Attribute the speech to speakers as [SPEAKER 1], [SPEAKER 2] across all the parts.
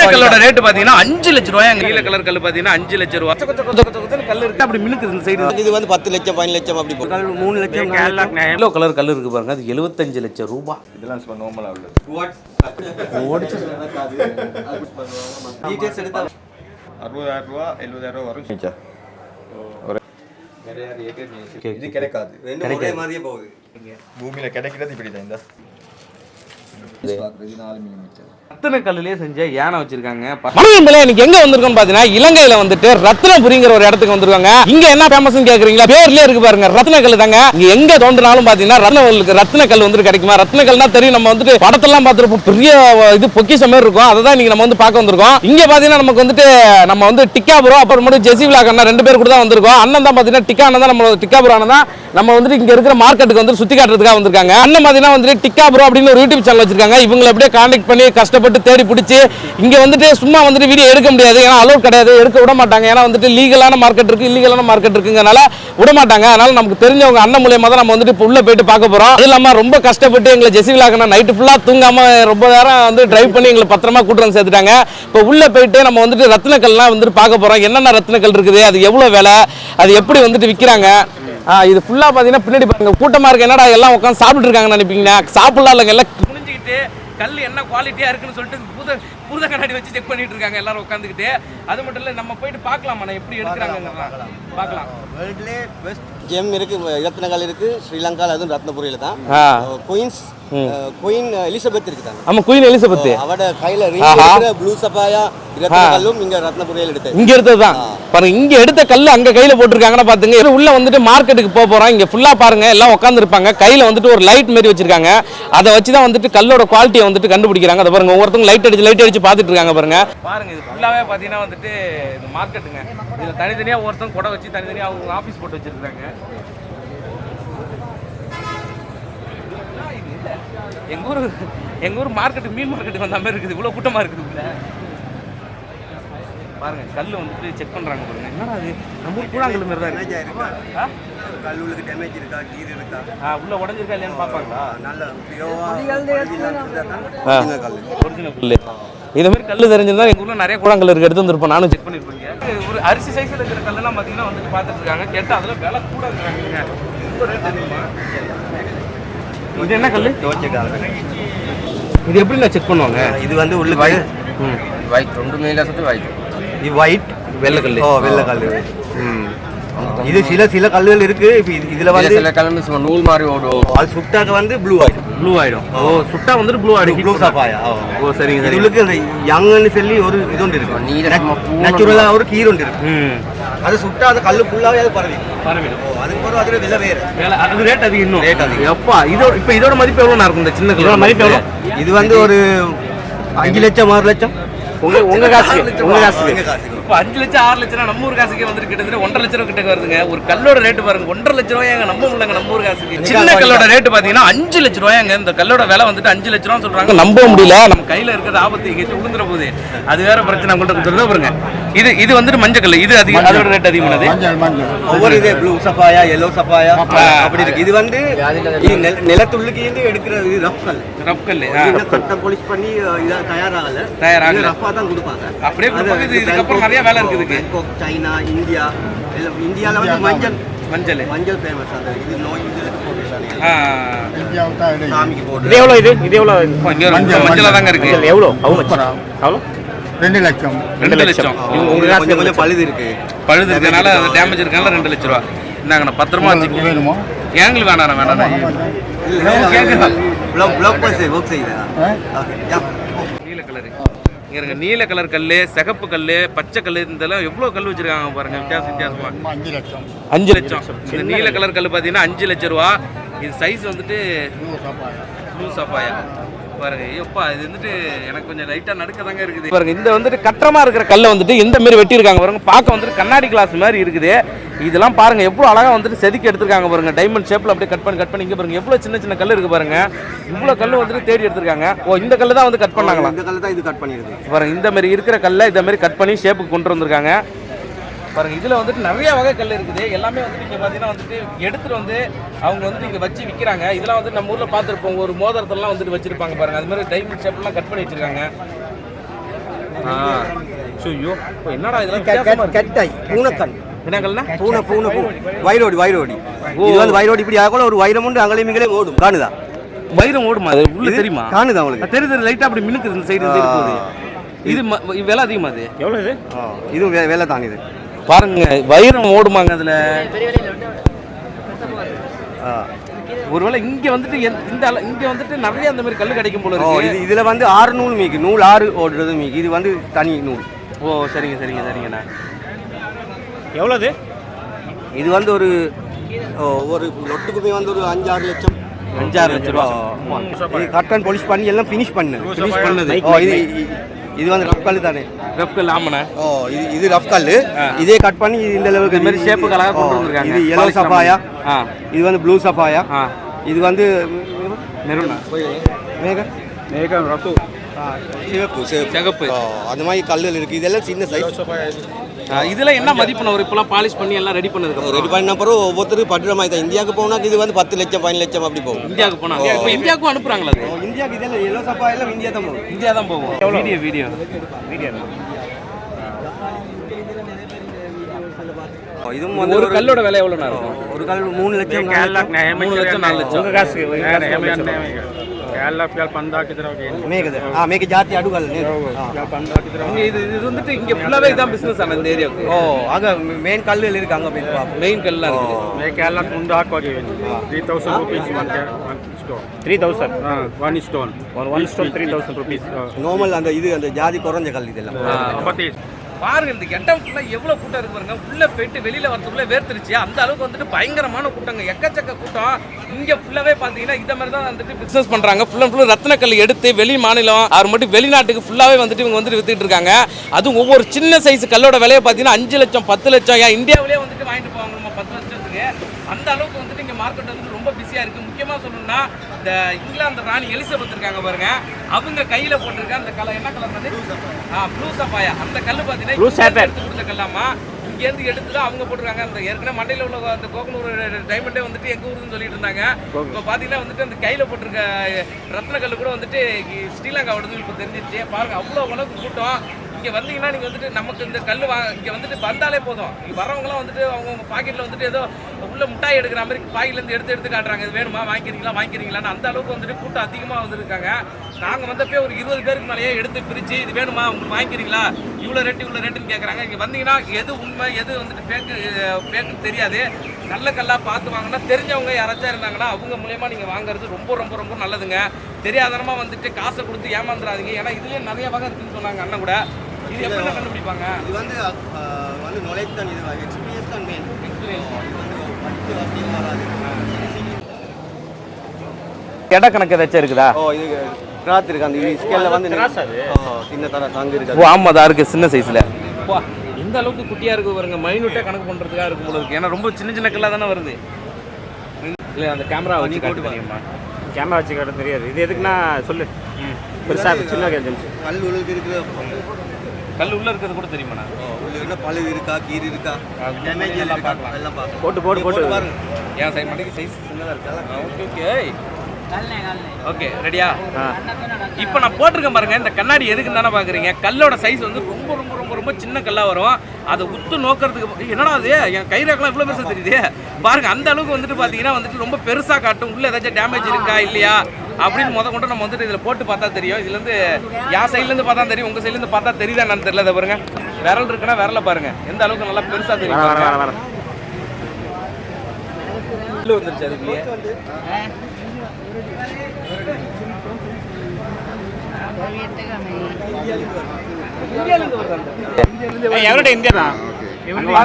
[SPEAKER 1] ரத்தின கல்லோட ரேட் பாத்தீங்கன்னா அஞ்சு லட்ச ரூபாய் நீல கலர் கல் பாத்தீங்கன்னா அஞ்சு லட்ச ரூபாய் கல் இருக்கு. அப்படி மினுக்குது இந்த சைடு
[SPEAKER 2] இது வந்து பத்து லட்சம் பதினஞ்சு லட்சம் அப்படி போகும்
[SPEAKER 1] மூணு லட்சம் எல்லோ கலர் கல் இருக்கு பாருங்க அது எழுபத்தஞ்சு லட்சம் ரூபாய்
[SPEAKER 3] இதெல்லாம் சும்மா உள்ளது. அறுபதாயிரம் ரூபா எழுபதாயிரம் ரூபா வரும். ஒரு இது கிடைக்காது.
[SPEAKER 2] ரெண்டு ஒரே மாதிரியே போகுது.
[SPEAKER 3] பூமியில கிடைக்கிறது இப்படி தான் இந்த நாலு மில்லிமீட்டர்
[SPEAKER 1] ரத்தின கல்லுலயே செஞ்ச யானை வச்சிருக்காங்க. மனதில் இன்னைக்கு எங்க வந்திருக்கோம் பாத்தீங்கன்னா இலங்கையில வந்துட்டு ரத்னபுரிங்கிற ஒரு இடத்துக்கு வந்திருக்காங்க. இங்க என்ன ஃபேமஸ் கேக்குறீங்களா? பேர்லயே இருக்கு பாருங்க ரத்ன கல் தாங்க. இங்க எங்க தோன்றினாலும் பாத்தீங்கன்னா ரத்ன ரத்ன கல் வந்து கிடைக்குமா? ரத்ன கல்னா தெரியும் நம்ம வந்துட்டு படத்தெல்லாம் பார்த்துருப்போம். பெரிய இது பொக்கிஷ மாதிரி இருக்கும். அதை தான் நீங்க நம்ம வந்து பார்க்க வந்திருக்கோம். இங்க பாத்தீங்கன்னா நமக்கு வந்துட்டு நம்ம வந்து டிக்காபுரம் அப்புறம் மட்டும் ஜெசி விலாக் ரெண்டு பேர் கூட தான் வந்திருக்கோம். அண்ணன் தான் பாத்தீங்கன்னா டிக்கா அண்ணன் தான் நம்ம டிக்காபுரம் அண்ணன் தான். நம்ம வந்துட்டு இங்கே இருக்கிற மார்க்கெட்டுக்கு வந்து சுற்றி காட்டுறதுக்காக வந்திருக்காங்க. அண்ணன் பாத்தீங்கன்னா வந்துட்டு டிக்காபுரம் அப்படின்னு ஒரு யூடியூப் சேனல் வச்சிருக்காங்க. இவங்களை அப்படியே கான்டாக்ட் பண்ணி கஷ்டப்பட்டு தேடி பிடிச்சி இங்கே வந்துட்டு சும்மா வந்துட்டு வீடியோ எடுக்க முடியாது. ஏன்னா அலோவ் கிடையாது. எடுக்க விட மாட்டாங்க. ஏன்னா வந்துட்டு லீகலான மார்க்கெட் இருக்குது இல்லீகலான மார்க்கெட் இருக்குங்கனால விட மாட்டாங்க. அதனால் நமக்கு தெரிஞ்சவங்க அண்ணன் மூலயமா தான் நம்ம வந்துட்டு இப்போ உள்ள போயிட்டு பார்க்க போகிறோம் அது இல்லாமல் ரொம்ப கஷ்டப்பட்டு எங்களை ஜெசி நைட்டு ஃபுல்லாக தூங்காமல் ரொம்ப நேரம் வந்து டிரைவ் பண்ணி எங்களை பத்திரமா கூட்டு வந்து சேர்த்துட்டாங்க. இப்போ உள்ளே போயிட்டு நம்ம வந்துட்டு ரத்னக்கல்லாம் வந்துட்டு பார்க்க போகிறோம் என்னென்ன ரத்னக்கல் இருக்குது அது எவ்வளோ விலை? அது எப்படி வந்துட்டு விற்கிறாங்க இது ஃபுல்லாக ஃபுல்லா பாத்தீங்கன்னா பின்னாடி பாருங்க கூட்டமா இருக்கு. என்னடா எல்லாம் உட்காந்து சாப்பிட்டு இருக்காங்கன்னு நினைப்பீங்க சாப்பிடலாம் இல்லைங்க எல்லாம் புரிஞ்சுக்கிட்டு கல் என்ன குவாலிட்டியா இருக்குன்னு சொல்லிட்டு புத புத கண்ணாடி வச்சு செக் பண்ணிட்டு இருக்காங்க எல்லாரும் உட்காந்துக்கிட்டு அது மட்டும் இல்ல நம்ம போயிட்டு பார்க்கலாமா எப்படி எடுக்கிறாங்க பார்க்கலாம்.
[SPEAKER 2] வேர்ல்ட்லே பெஸ்ட் ஜெம் இருக்கு ரத்னகால் இருக்கு ஸ்ரீலங்கால அதுவும் ரத்னபுரியில தான். குயின்ஸ் குயின் எலிசபெத் இருக்கு தாங்க
[SPEAKER 1] ஆமா குயின் எலிசபெத்.
[SPEAKER 2] அவட கையில
[SPEAKER 1] ஆஹா.
[SPEAKER 2] ப்ளூ சப்பாயா ரத்னகாலும் இங்க ரத்னபுரியில எடுத்தது.
[SPEAKER 1] இங்க எடுத்தது தான். பாருங்க இங்க எடுத்த கல் அங்க கையில போட்டிருக்காங்கன்னா பாத்துங்க உள்ள வந்துட்டு மார்க்கெட்டுக்கு போக போறோம் இங்க ஃபுல்லா பாருங்க எல்லாம் உட்கார்ந்து இருப்பாங்க கையில வந்துட்டு ஒரு லைட் மாதிரி வச்சிருக்காங்க. அதை வச்சு தான் வந்துட்டு கல்லோட குவாலிட்டியை வந்துட்டு கண்டுபிடிக்கிறாங்க. அதை பாருங்க ஒவ்வொருத்தங்க லைட் அடிச்சு லைட் அடிச்சு பார்த்துட்டு இருக்காங்க பாருங்க. பாருங்க இது ஃபுல்லாவே பாத்தீங்கன்னா வந்துட்டு இந்த மார்க்கெட்டுங்க இதுல தனித்தனியா ஒருத்தங்க குடை வச்சு தனித்தனியா அவங்க ஆபீஸ் போட்டு வச்சிருக்காங்க எங்க ஊர் எங்க ஊர் மார்க்கெட்டு மீன் மார்க்கெட்டுக்கு வந்த மாதிரி இருக்குது. இவ்வளவு கூட்டமா இருக்குது உள்ள. பாருங்க கல் வந்துட்டு செக் பண்றாங்க பாருங்க. என்னடா அது நம்ம ஊர் கூழாங்கல் மாதிரி தான் இருக்கு. ஆ?
[SPEAKER 2] கல்லூருக்கு டேமேஜ் இருக்கா? கீர் இருக்கா?
[SPEAKER 1] ஆ, உள்ள உடஞ்சிருக்கா இல்லையான்னு பாப்பாங்களா
[SPEAKER 2] நல்ல
[SPEAKER 1] ஒரிஜினல் கல் இந்த இதுமாரி கல் தெரிஞ்சிருந்தா எங்கள் ஊரில் நிறைய கூழாங்கல் இருக்குது எடுத்து வந்துருப்போம். நானும் செக் பண்ணியிருப்பேன் ஒரு அரிசி சைஸில் இருக்கிற கல்லெல்லாம் பார்த்தீங்கன்னா வந்துட்டு பார்த்துட்டு இருக்காங்க கேட்டால் அதில் விலை கூட இருக்கிறாங்க இது என்ன கல் இது எப்படி நான் செக் பண்ணுவாங்க
[SPEAKER 2] இது வந்து உள்ள
[SPEAKER 4] ம். ஒயிட் ரெண்டு மேலே சுற்றி ஒயிட்
[SPEAKER 2] இது ஒயிட்
[SPEAKER 1] வெள்ளை கல்
[SPEAKER 2] ஓ வெள்ளை கல் ம். இது சில சில கல்லுகள் இருக்கு. இப்போ இதுல வந்து
[SPEAKER 4] சில கலந்து நூல் மாதிரி ஓடு
[SPEAKER 2] அது சுட்டாக்க வந்து ப்ளூ ஆயிடும்.
[SPEAKER 1] ப்ளூ ஆயிடும். ஓ சுட்டா வந்துட்டு ப்ளூ ஆயிடும்.
[SPEAKER 2] ப்ளூ சஃபாயா
[SPEAKER 1] ஓ சரிங்க சரிங்க.
[SPEAKER 2] இதுக்கு அந்த யங்னு சொல்லி ஒரு இது ஒன்று இருக்கு. நேச்சுரலா ஒரு கீர் ஒன்று இருக்கு. அது சுட்டா அது கல்லு ஃபுல்லாவே அது பரவி. ஓ அதுக்கு பிறகு அதுல விலை வேறு.
[SPEAKER 1] அது ரேட் அதிகம் இன்னும்.
[SPEAKER 2] Rate அதிகம்.
[SPEAKER 1] எப்பா இதோட இப்போ இதோட மதிப்பு எவ்வளோ இருக்கும் இந்த சின்ன கல்லோட மதிப்பு எவ்வளோ
[SPEAKER 2] இது வந்து ஒரு அஞ்சு லட்சம் ஆறு லட்சம்.
[SPEAKER 1] உங்க உங்க காசுக்கு உங்க காசுக்கு. இப்போ அஞ்சு லட்சம் ஆறு லட்சம் நம்ம ஊர் காசுக்கே வந்துட்டு கிட்டத்தட்ட ஒன்றரை லட்சம் ரூபா கிட்ட வருதுங்க. ஒரு கல்லோட ரேட்டு பாருங்க ஒன்றரை லட்சம் ரூபாயாங்க நம்ம முடியலங்க நம்ம ஊர் காசுக்கு? சின்ன கல்லோட ரேட்டு பாத்தீங்கன்னா அஞ்சு லட்சம் ரூபாயாங்க இந்த கல்லோட விலை வந்துட்டு அஞ்சு லட்சம் ரூபா சொல்றாங்க. நம்ப முடியல. நம்ம கையில இருக்கிறது ஆபத்து இங்கே விழுந்துற போகுது. அது வேற பிரச்சனை உங்கள்ட்ட சொல்லுங்க பாருங்க. இது இது வந்துட்டு மஞ்சள். கல் இது அதிகம் அதோட ரேட் அதிகமானது
[SPEAKER 2] ஒவ்வொரு இது ப்ளூ சஃபாயா எல்லோ சஃபாயா அப்படி இருக்கு. இது வந்து நிலத்துள்ளுக்கு இருந்து எடுக்கிற இது ரஃப் கல்
[SPEAKER 1] ரப் கல்
[SPEAKER 2] கட்ட polish பண்ணி இதா தயாராகல.
[SPEAKER 1] தயாராகல.
[SPEAKER 2] ரஃபா தான் கொடுப்பாங்க.
[SPEAKER 1] அப்படியே இதுக்கப்புறம் நிறைய வேலை இருக்குது.
[SPEAKER 2] பேங்காக், சைனா இந்தியா எல்லாம் இந்தியால வந்து மஞ்சள்
[SPEAKER 1] மஞ்சள்.
[SPEAKER 2] மஞ்சள் ஃபேமஸ் அந்த இது நோய் இதுக்கு போட்டு
[SPEAKER 1] ஆ.
[SPEAKER 2] சாமிக்கு போட்டு.
[SPEAKER 5] இது எவ்வளோ இது? இது எவ்வளோ
[SPEAKER 1] இப்போ இங்க ஒரு மஞ்சளா தாங்க இருக்கு.
[SPEAKER 5] எவ்வளோ அவ்வளோ அவ்வளோ
[SPEAKER 6] ரெண்டு லட்சம்.
[SPEAKER 1] ரெண்டு லட்சம். உங்க
[SPEAKER 2] கொஞ்சம் பழுது இருக்கு.
[SPEAKER 1] பழுது இருக்கனால டேமேஜ் இருக்கனால ரெண்டு லட்ச ரூபா. இந்தாங்கண்ணா பத்திரமா வச்சுக்கோங்க.
[SPEAKER 6] வேணுமா?
[SPEAKER 1] ஏங்களுக்கு வேணாண்ணா வேணாண்ணா கேக்குதா?
[SPEAKER 2] பிளாக் பஸ் ஒர்க் செய்யுதா?
[SPEAKER 1] இங்க இருங்க நீல கலர் கல்லு சிகப்பு கல்லு பச்சை கல்லு இதெல்லாம் எவ்வளவு கல் வச்சிருக்காங்க பாருங்க வித்தியாசம் வித்தியாசமா.
[SPEAKER 6] அஞ்சு லட்சம்.
[SPEAKER 1] அஞ்சு லட்சம். இந்த நீல கலர் கல் பாத்தீங்கன்னா அஞ்சு லட்சம் ரூபா. இது சைஸ் வந்துட்டு ப்ளூ சஃபாயா பாருங்க. ஐயோப்பா இது வந்துட்டு எனக்கு கொஞ்சம் லைட்டா நடுக்க தாங்க இருக்குது. பாருங்க இந்த வந்துட்டு கட்டமா இருக்கிற கல்லை வந்துட்டு இந்த மாதிரி வெட்டி இருக்காங்க பாருங்க. பார்க்க வந்துட்டு கண்ணாடி கிளாஸ் மாதிரி இருக்குது. இதெல்லாம் பாருங்க எவ்வளவு அழகா வந்துட்டு செதுக்கி எடுத்திருக்காங்க பாருங்க. டைமண்ட் ஷேப்ல அப்படியே கட் பண்ணி கட் பண்ணி இங்க பாருங்க. எவ்வளவு சின்ன சின்ன கல் இருக்கு பாருங்க. இவ்வளவு கல் வந்துட்டு தேடி எடுத்திருக்காங்க. ஓ இந்த கல்லு தான் வந்து கட் பண்ணாங்களா?
[SPEAKER 2] இந்த கல்லு தான் இது கட் பண்ணிருக்கு
[SPEAKER 1] பாருங்க இந்த மாதிரி இருக்கிற கல்லை இந்த மாதிரி கட் பண்ணி ஷேப்புக்கு கொண்டு வந்திருக்காங்க. பாருங்க இதுல வந்துட்டு நிறைய வகை கல் இருக்குது. எல்லாமே வந்துட்டு இங்க பாத்தீங்கன்னா வந்துட்டு எடுத்துட்டு வந்து அவங்க வந்துட்டு இங்க வச்சு விக்கிறாங்க. இதெல்லாம் வந்து நம்ம ஊர்ல பார்த்துருப்போம் ஒரு மோதிரத்தெல்லாம் வந்துட்டு வச்சிருப்பாங்க பாருங்க. அது மாதிரி டைமண்ட் ஷேப்லாம் கட் பண்ணி வச்சிருக்காங்க. ஆ. ஐயோ என்னடா இதெல்லாம்.
[SPEAKER 2] கட்டாய் பூனக்கண்
[SPEAKER 1] என்னங்கள்னா
[SPEAKER 2] பூனை பூனை பூ வைரோடி வைரோடி இது வந்து வைரோடி இப்படி ஆகல ஒரு வைரம் உண்டு அங்களையும் மிங்களே ஓடும். காணுதா?
[SPEAKER 1] வைரம் ஓடுமா? அது உள்ள தெரியுமா?
[SPEAKER 2] காணுதா உங்களுக்கு?
[SPEAKER 1] தெரியுது லைட்டா அப்படி மினுக்குது இந்த சைடு இது இது விலை அதிகமா அது?
[SPEAKER 5] எவ்வளோ இது?
[SPEAKER 2] இதுவும் வேலை தான் இது
[SPEAKER 1] பாருங்க வைரம் ஓடுமாங்க அதுல. ஒருவேளை இங்க வந்துட்டு இந்த இங்க வந்துட்டு நிறைய அந்த மாதிரி கல்லு கிடைக்கும் போல இருக்கு.
[SPEAKER 2] இது இதுல வந்து ஆறு நூல் மீக்கு நூல் ஆறு ஓடுறது மீக்கு. இது வந்து தனி நூல்.
[SPEAKER 1] ஓ சரிங்க சரிங்க சரிங்கண்ணா.
[SPEAKER 5] எவ்வளோ இது
[SPEAKER 2] வந்து ஒரு ஓ, ஒரு லொட்டுக்குமே வந்து ஒரு அஞ்சாறு லட்சம்.
[SPEAKER 1] அஞ்சாறு லட்ச ரூபா.
[SPEAKER 2] இது கட்டன் பாலிஷ் பண்ணி எல்லாம் ஃபினிஷ் பண்ணு.
[SPEAKER 1] ஃபினிஷ் பண்ணது.
[SPEAKER 2] இது இது வந்து ரஃப் கல் தானே?
[SPEAKER 1] ரெப்கல் ஆமாண்ணே.
[SPEAKER 2] ஓ இது இது ரஃப் கல் இதே கட் பண்ணி இது இந்த லெவலுக்கு
[SPEAKER 1] இந்த மாதிரி shape க்கு அழகா கொண்டு வந்திருக்காங்க.
[SPEAKER 2] இது எல்லோ
[SPEAKER 1] Polish
[SPEAKER 2] சஃபாயா
[SPEAKER 1] ஆ.
[SPEAKER 2] இது வந்து ப்ளூ சஃபாயா இது வந்து
[SPEAKER 1] மெரூனா?
[SPEAKER 2] மேக
[SPEAKER 5] மேகம் ரத்து
[SPEAKER 2] சிவப்பு சிவப்பு.
[SPEAKER 1] சிகப்பு
[SPEAKER 2] ஓ, அந்த மாதிரி கல்லுகள் இருக்கு. இதெல்லாம் சின்ன சைஸ்
[SPEAKER 1] இதுல என்ன மதிப்பு வரும் இப்பெல்லாம் பாலிஷ் பண்ணி எல்லாம் ரெடி பண்ணதுக்கு
[SPEAKER 2] ரெடி பண்ண அப்புறம் ஒவ்வொருத்தரும் தான். இந்தியாவுக்கு போனால் இது வந்து பத்து லட்சம் பதினஞ்சு லட்சம் அப்படி போகும்.
[SPEAKER 1] இந்தியாவுக்கு போனா? இப்போ இந்தியாவுக்கும்
[SPEAKER 2] ஓ, இந்தியாவுக்கு இதெல்லாம் எல்லோ சஃபா எல்லாம் இந்தியா தான் போகும்.
[SPEAKER 1] இந்தியா தான் போகும். Video video.
[SPEAKER 5] வீடியோ.
[SPEAKER 2] இதுவும் வந்து
[SPEAKER 1] ஒரு கல்லோட விலை எவ்வளோண்ணா இருக்கும்?
[SPEAKER 2] ஒரு கல் மூணு லட்சம் நாலு லட்சம்.
[SPEAKER 1] மூணு லட்சம் ಎಲ್ಲ ಪ್ಯಾಲ್
[SPEAKER 5] ಪಂದ ಹಾಕಿದ್ರೆ
[SPEAKER 2] ಮೇಘದ ಆ ಮೇಘ ಜಾತಿ ಅಡುಗಲ್ಲ
[SPEAKER 1] இது இது வந்துட்டு இங்க ஃபுல்லாவே இதான் பிசினஸ் ஆன இந்த ஏரியாவுக்கு
[SPEAKER 2] ஓ அங்க மெயின் கல்லில் இருக்கு அங்க போய் பார்ப்போம்
[SPEAKER 1] மெயின் கல்லாம் இருக்குது
[SPEAKER 6] ಮೇಕೆ ಎಲ್ಲ ಮುಂದೆ ಹಾಕುವಾಗ ತ್ರೀ
[SPEAKER 2] குறைஞ்ச கல் இதெல்லாம்
[SPEAKER 1] பாருங்க இந்த எட்டம் ஃபுல்லாக எவ்வளோ கூட்டம் இருக்கு பாருங்க. உள்ளே போயிட்டு வெளியில வரத்துக்குள்ளே வேர்த்துருச்சு. அந்த அளவுக்கு வந்துட்டு பயங்கரமான கூட்டங்க. எக்கச்சக்க கூட்டம். இங்கே ஃபுல்லாகவே பார்த்தீங்கன்னா இதை மாதிரி தான் வந்துட்டு பிஸ்னஸ் பண்ணுறாங்க ஃபுல் அண்ட் ஃபுல் ரத்னக்கல் எடுத்து வெளி மாநிலம் அவர் மட்டும் வெளிநாட்டுக்கு ஃபுல்லாகவே வந்துட்டு இவங்க வந்துட்டு வித்துட்டு இருக்காங்க. அதுவும் ஒவ்வொரு சின்ன சைஸ் கல்லோட விலையை பார்த்தீங்கன்னா அஞ்சு லட்சம் பத்து லட்சம். ஏன் இந்தியாவிலேயே வந்துட்டு வாங்கிட்டு போவாங்க பத்து லட்சத்துக்கு. அந்த அளவுக்கு வந்துட்டு மார்க்கெட் வந்து ரொம்ப பிஸியா இருக்கு. முக்கியமா சொல்லணும்னா இந்த இங்கிலாந்து ராணி எலிசபெத் இருக்காங்க பாருங்க. அவங்க கையில போட்டிருக்க அந்த கலர் என்ன கலர் வந்து ப்ளூ சஃபாயா அந்த இங்க
[SPEAKER 5] sapphire.
[SPEAKER 1] எடுத்து கொடுத்த கல்லாமா இங்க இருந்து எடுத்து தான் அவங்க போட்டிருக்காங்க. அந்த ஏற்கனவே மண்டையில உள்ள அந்த கோகுலூர் டைமண்டே வந்துட்டு எங்க ஊருன்னு சொல்லிட்டு இருந்தாங்க. இப்போ பாத்தீங்கன்னா வந்துட்டு அந்த கையில போட்டிருக்க ரத்ன கல்லு கூட வந்துட்டு ஸ்ரீலங்காவோடது இப்போ தெரிஞ்சிருச்சு. பாருங்க அவ்வளோ அளவுக்கு கூட்டம். இங்கே வந்தீங்கன்னா நீங்கள் வந்துட்டு நமக்கு இந்த கல் வா இங்கே வந்துட்டு வந்தாலே போதும். இங்கே வரவங்களாம் வந்துட்டு அவங்கவுங்க பாக்கெட்டில் வந்துட்டு ஏதோ உள்ள முட்டாய் எடுக்கிற மாதிரி பாக்கெட்லேருந்து எடுத்து எடுத்து காட்டுறாங்க. இது வேணுமா? வாங்கிக்கிறீங்களா? வாங்கிக்கிறீங்களான்னு அந்த அளவுக்கு வந்துட்டு கூட்டம் அதிகமாக வந்துருக்காங்க. நாங்கள் வந்தப்போ ஒரு இருபது பேருக்கு மேலேயே எடுத்து பிரித்து இது வேணுமா? உங்களுக்கு வாங்கிக்கிறீங்களா? இவ்வளோ ரேட்டு இவ்வளோ ரேட்டுன்னு கேட்குறாங்க இங்கே வந்தீங்கன்னா எது உண்மை எது வந்துட்டு பேக்கு பேக்குன்னு தெரியாது. நல்ல கல்லாக பார்த்து வாங்கினா தெரிஞ்சவங்க யாராச்சும் இருந்தாங்கன்னா அவங்க மூலயமா நீங்கள் வாங்குறது ரொம்ப ரொம்ப ரொம்ப நல்லதுங்க. தெரியாதனமாக வந்துட்டு காசை கொடுத்து ஏமாந்துடாதீங்க ஏன்னா இதுலேயே நிறைய வகை இருக்குதுன்னு சொன்னாங்க அண்ணன் கூட. இது எப்படி கண்டுபிடிப்பாங்க?
[SPEAKER 2] இது வந்து வந்து knowledge தான் இது எக்ஸ்பீரியன்ஸ் தான் மெயின்
[SPEAKER 1] இட கணக்கு ஏதாச்சும் இருக்குதா?
[SPEAKER 2] ஓ இது கிராத் இருக்கு. அந்த ஸ்கேல்ல வந்து? ஓ, சின்ன தர சங்கு
[SPEAKER 1] ஓ
[SPEAKER 2] இருக்கு
[SPEAKER 1] ஆமா தான் இருக்கு. சின்ன சைஸ்ல இந்த அளவுக்கு குட்டியா இருக்கு பாருங்க. மைனூட்டா கணக்கு பண்றதுக்காக இருக்கும் போல இருக்கு. ஏன்னா ரொம்ப சின்ன சின்ன கல்லா தானே வருது. இல்ல அந்த கேமரா வச்சு காட்டு தெரியுமா?
[SPEAKER 5] கேமரா வச்சு காட்ட தெரியாது. இது எதுக்குன்னா சொல்லு. பெருசாக சின்ன
[SPEAKER 2] கல் உழுக்கு இருக்கிற
[SPEAKER 1] கல் உள்ள இருக்கிறது கூட தெரியுமாண்ணா
[SPEAKER 2] ஓ, உள்ள என்ன பழு இருக்கா கீரி இருக்கா? டேமேஜ் எல்லாம் பார்க்கலாம். எல்லாம் பார்க்கலாம்.
[SPEAKER 5] போட்டு போட்டு போட்டு.
[SPEAKER 2] பாருங்க
[SPEAKER 1] ஏன் சைட் மண்டைக்கு சைஸ் சின்னதா இருக்கா? Okay okay. ஓகே ரெடியா? இப்போ நான் போட்டிருக்கேன் பாருங்க இந்த கண்ணாடி எதுக்கு தானே பாக்குறீங்க கல்லோட சைஸ் வந்து ரொம்ப ரொம்ப ரொம்ப ரொம்ப சின்ன கல்லா வரும். அதை உத்து நோக்கிறதுக்கு என்னடா அது என் கை ரேக்கெல்லாம் இவ்வளோ பெருசா தெரியுது. பாருங்க அந்த அளவுக்கு வந்துட்டு பாத்தீங்கன்னா வந்துட்டு ரொம்ப பெருசா காட்டும். உள்ள ஏதாச்சும் டேமேஜ் இருக்கா இல்லையா? அப்படின்னு முத கொண்டு நம்ம வந்துட்டு இதுல போட்டு பார்த்தா தெரியும். இதுல இருந்து என் சைடுல இருந்து பார்த்தா தெரியும் உங்க சைடுல இருந்து பார்த்தா தெரியுதா என்னன்னு தெரியல இதை பாருங்க. விரல் இருக்குன்னா விரல பாருங்க. எந்த அளவுக்கு நல்லா பெருசா
[SPEAKER 5] வர
[SPEAKER 1] தெரியும் வந்துருச்சு அதுக்குள்ளேயே.
[SPEAKER 5] எவரோட இந்தியா
[SPEAKER 1] பாரு,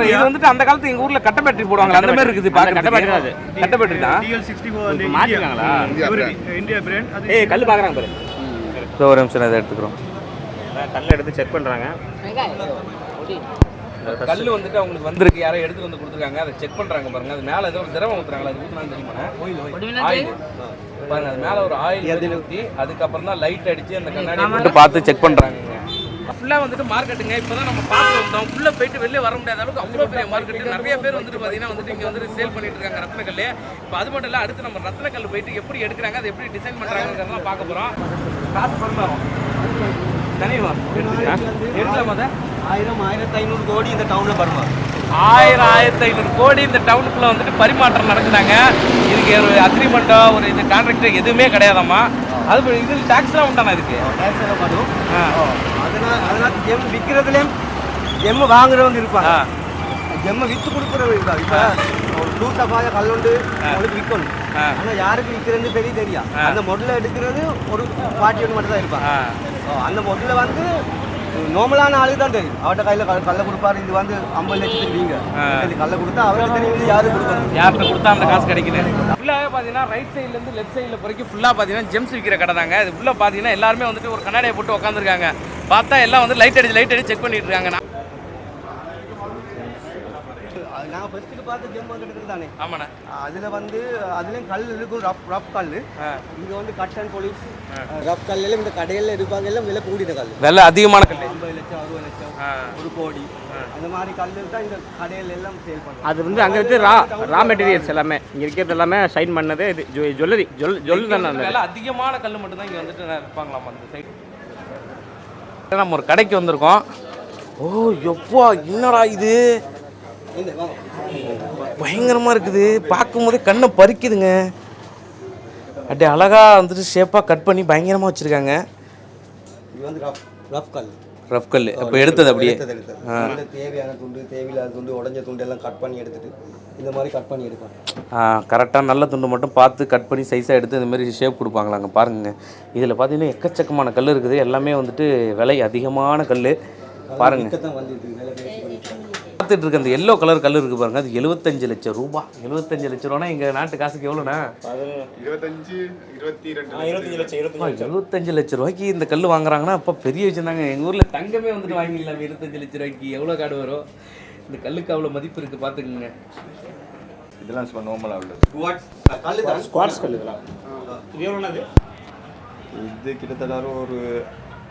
[SPEAKER 1] இது வந்துட்டு அந்த காலத்து எங்க ஊர்ல கட்ட பேட்டரி போடுவாங்க அந்த மாதிரி இருக்குது பாக்க
[SPEAKER 5] கட்ட பேட்டரி அது
[SPEAKER 1] கட்ட பேட்டரி தான்.
[SPEAKER 6] மாத்திருக்காங்களா? இந்தியா. பிராண்ட்
[SPEAKER 5] ஏய் கல் பாக்குறாங்க பாரு.
[SPEAKER 1] சோ ஒரு நிமிஷம் அதை எடுத்துக்கிறோம்.
[SPEAKER 5] கல்லை எடுத்து செக் பண்றாங்க.
[SPEAKER 1] கல்லு வந்துட்டு அவங்களுக்கு வந்திருக்கு. யாரோ எடுத்து வந்து கொடுத்துருக்காங்க. அதை செக் பண்றாங்க பாருங்க. அது மேல ஏதோ திரவம் ஊத்துறாங்களா அது ஊத்துனா தெரியுமா பாருங்க அது மேல ஒரு ஆயில் ஊற்றி அதுக்கப்புறம் தான் லைட் அடிச்சு அந்த கண்ணாடி பார்த்து செக் பண்றாங்க. ஃபுல்லா வந்துட்டு மார்க்கெட்டுங்க இப்பதான் நம்ம பார்த்து வந்தோம். உள்ள போயிட்டு வெளியே வர முடியாத அளவுக்கு அவ்வளோ பெரிய மார்க்கெட் நிறைய பேர் வந்துட்டு பாத்தீங்கன்னா வந்துட்டு இங்க வந்துட்டு சேல் பண்ணிட்டு இருக்காங்க ரத்னக்கல் இப்போ அது மட்டும் இல்ல அடுத்து நம்ம ரத்னக்கல் போயிட்டு எப்படி எடுக்கிறாங்க அதை எப்படி டிசைன் பண்றாங்கிறதெல்லாம் பார்க்க போறோம். காசு பண்ணலாம் தனியா எடுக்கலாமா அதை?
[SPEAKER 2] ஆயிரம் ஆயிரத்தி ஐநூறு கோடி இந்த டவுன்ல வருமா?
[SPEAKER 1] ஆயிரம் ஆயிரத்தி ஐநூறு கோடி இந்த டவுனுக்குள்ள வந்துட்டு பரிமாற்றம் நடக்குதாங்க. இதுக்கு ஒரு அக்ரிமெண்ட்டோ ஒரு இது கான்ட்ராக்டோ எதுவுமே கிடையாதாம்மா. அது இதில் டாக்ஸ்லாம் உண்டானா இதுக்கு?
[SPEAKER 2] டேக்ஸ் எல்லாம்
[SPEAKER 1] ஆ.
[SPEAKER 2] அதனால அதனால ஜெம் விற்கிறதுலேயும் ஜெம் வாங்குறவங்க இருப்பாங்க. ஜெம்ம வித்து கொடுக்குறவங்க இருக்காங்க இப்போ ஒரு டூ சபாய கல்லுண்டு உங்களுக்கு விற்கணும்
[SPEAKER 1] ஆ.
[SPEAKER 2] ஆனா யாருக்கு விற்கிறதுன்னு தெரிய தெரியா
[SPEAKER 1] ஆ.
[SPEAKER 2] அந்த முதல்ல எடுக்கிறது ஒரு பாட்டி ஒன்று மட்டும் தான் இருப்பாங்க அந்த முதல்ல வந்து நார்மலான ஆளுக்கு தான் தெரியும். அவர்கிட்ட கையில் கல் கல்லை கொடுப்பாரு. இது வந்து ஐம்பது லட்சத்துக்கு நீங்க.
[SPEAKER 1] ஆ.
[SPEAKER 2] கல்லை கொடுத்தா அவருக்கு தெரியும் யாரு கொடுக்கணும்
[SPEAKER 1] யார்கிட்ட கொடுத்தா அந்த காசு கிடைக்குது? ஃபுல்லாகவே பார்த்தீங்கன்னா ரைட் சைட்லேருந்து லெஃப்ட் சைடில் வரைக்கும் ஃபுல்லாக பார்த்தீங்கன்னா ஜெம்ஸ் விற்கிற கடை தாங்க. இது ஃபுல்லாக பார்த்தீங்கன்னா எல்லாருமே வந்துட்டு ஒரு கண்ணாடியை போட்டு உட்காந்துருக்காங்க பார்த்தா எல்லாம் வந்து லைட் அடிச்சு லைட் அடிச்சு செக் பண்ணிட்டு இருக்காங்க. நான்
[SPEAKER 2] ஃபர்ஸ்ட்டுக்கு பார்த்த ஜெம் கிட்டத்தட்ட தானே
[SPEAKER 1] ஆமாண்ணே.
[SPEAKER 2] அதுல வந்து அதுலயும் கல் இருக்கும் ரப் ரப் கல். இங்க வந்து கட் அண்ட் போலீஸ் ரப் கல் எல்லாம் இந்த கடையில இருப்பாங்க எல்லாம் விலை கூடின கல்.
[SPEAKER 1] விலை அதிகமான கல்.
[SPEAKER 2] ஐம்பது லட்சம் அறுபது லட்சம். ஒரு கோடி. அந்த மாதிரி கல் தான் இந்த கடையில எல்லாம் சேல் பண்ணுவாங்க.
[SPEAKER 5] அது வந்து அங்கே வந்து ரா ரா மெட்டீரியல்ஸ் எல்லாமே. இங்கே இருக்கிறது எல்லாமே ஷைன் பண்ணது இது ஜுவல்லரி ஜுவல் ஜுவல் தானே
[SPEAKER 1] அதிகமான கல் மட்டும் தான் இங்கே வந்துட்டு இருப்பாங்களாம் அந்த சைடு நம்ம ஒரு கடைக்கு வந்திருக்கோம். ஓ எப்பா என்னடா இது? பயங்கரமாக இருக்குது. பார்க்கும்போதே கண்ணை பறிக்குதுங்க. அப்படியே அழகா வந்துட்டு ஷேப்பாக கட் பண்ணி பயங்கரமாக வச்சுருக்காங்க. ரஃப் கல். எடுத்தது அப்படியே.
[SPEAKER 2] எடுத்தது இதுல தேவையான துண்டு தேவையில்லாத துண்டு உடஞ்ச துண்டு எல்லாம் கட் பண்ணி எடுத்துட்டு இந்த மாதிரி கட் பண்ணி எடுப்பாங்க
[SPEAKER 1] கரெக்டாக நல்ல துண்டு மட்டும் பார்த்து கட் பண்ணி சைஸாக எடுத்து இந்த மாதிரி ஷேப் கொடுப்பாங்களாங்க பாருங்க. இதில் பார்த்தீங்கன்னா எக்கச்சக்கமான கல் இருக்குது. எல்லாமே வந்துட்டு விலை அதிகமான கல் பாருங்க
[SPEAKER 2] தான் வந்து இது வேலை பேசி பண்ணிட்டு
[SPEAKER 1] பார்த்துட்டு இருக்க அந்த எல்லோ கலர் கல் இருக்குது பாருங்க. அது எழுபத்தஞ்சு லட்சம் ரூபா. எழுபத்தஞ்சு லட்சம் ரூபானா எங்கள் நாட்டு காசுக்கு எவ்வளோண்ணா?
[SPEAKER 3] இருபத்தஞ்சு
[SPEAKER 6] லட்சம்
[SPEAKER 1] லட்ச ரூபாய்க்கு இந்த கல் வாங்குறாங்கன்னா அப்போ பெரிய விஷயம் தாங்க எங்கள் ஊரில் தங்கமே வந்துட்டு வாங்கிடலாம். இருபத்தஞ்சு லட்ச ரூபாய்க்கு எவ்வளோ காடு வரும்? இந்த கல்லுக்கு அவ்வளோ மதிப்பு இருக்குது பார்த்துக்குங்க.
[SPEAKER 3] இதெல்லாம் சும்மா நார்மலாக உள்ளது.
[SPEAKER 6] ஸ்குவாட்ஸ் கல் இதெல்லாம் இது எவ்வளோண்ணது
[SPEAKER 3] இது கிட்டத்தட்ட ஒரு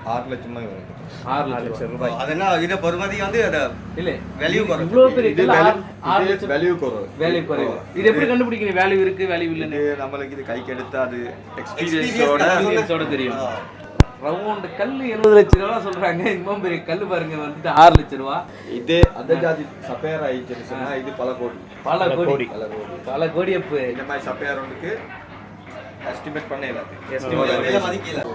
[SPEAKER 3] ஆறு லட்சம் தான் வரும்
[SPEAKER 1] ஆறு லட்சம் ரூபாய்
[SPEAKER 2] அதெல்லாம் இதை பொறுமதி வந்து அதை
[SPEAKER 1] இல்லை
[SPEAKER 2] Value குறைவு.
[SPEAKER 1] இவ்வளோ பெரிய ஆறு-
[SPEAKER 3] வேல்யூ
[SPEAKER 1] லட்சம்
[SPEAKER 3] வேல்யூ குறவு.
[SPEAKER 1] வேல்யூ குறைவு. இது எப்படி கண்டுபிடிக்கிறீங்க? வேல்யூ இருக்கு வேல்யூ இல்லைன்னு.
[SPEAKER 3] நம்மளுக்கு இது கைக்கு எடுத்து அது எக்ஸ்பீரியன்ஸோட
[SPEAKER 1] தெரியும். ரவுண்ட் கல் எழுபது லட்ச ரூபா சொல்றாங்க. இவ்வளோ பெரிய கல் பாருங்க வந்துட்டு ஆறு லட்ச ரூபா.
[SPEAKER 3] இது அந்த ஜாதி சப்பையர் ஆயிடுச்சுன்னு சொன்னா இது பல கோடி.
[SPEAKER 1] பல கோடி.
[SPEAKER 3] பல கோடி.
[SPEAKER 1] பல கோடி அப்போ.
[SPEAKER 3] இந்த மாதிரி சப்பையர் ஒன்றுக்கு எஸ்டிமேட் பண்ண
[SPEAKER 2] விலை மதிக்கல.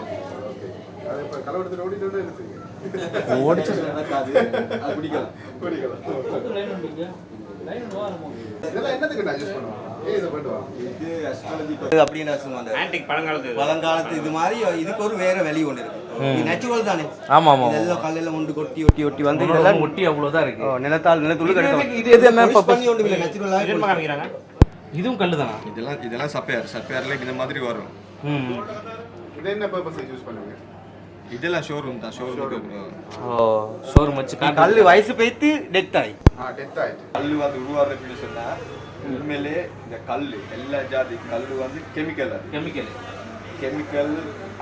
[SPEAKER 6] பழங்காலத்து இது.
[SPEAKER 2] பழங்காலத்து இது மாதிரி இதுக்கு ஒரு வேற வெளி ஒன்று இருக்கு. இது நேச்சுரல் தானே?
[SPEAKER 1] ஆமா ஆமா
[SPEAKER 2] இதெல்லாம் கல்லில் ஒன்று கொட்டி ஒட்டி ஒட்டி வந்து இதெல்லாம்
[SPEAKER 1] ஒட்டி அவ்வளோதான் இருக்கு.
[SPEAKER 2] நிலத்தால் நிலத்துள்ள
[SPEAKER 1] இது எதுக்கு- இது என்ன
[SPEAKER 2] பண்ணி ஒன்றும் இல்லை
[SPEAKER 6] இது என்ன காமிக்கிறாங்க?
[SPEAKER 1] இதுவும் கல்லு தானா
[SPEAKER 3] இதெல்லாம் இதெல்லாம் சப்பையர் சப்பையர்ல இந்த மாதிரி வரும். இதெல்லாம் ஷோரூம் தான் ஷோரூம்
[SPEAKER 1] ஓ ஷோரூம் வச்சு காட்டு
[SPEAKER 2] கல் வயசு போய்த்து டெத் ஆகி
[SPEAKER 3] கல் வந்து உருவாடுறதுன்னு சொன்னா உண்மையிலே இந்த கல் எல்லா ஜாதி கல் வந்து கெமிக்கல் அது.
[SPEAKER 1] கெமிக்கல்
[SPEAKER 3] கெமிக்கல்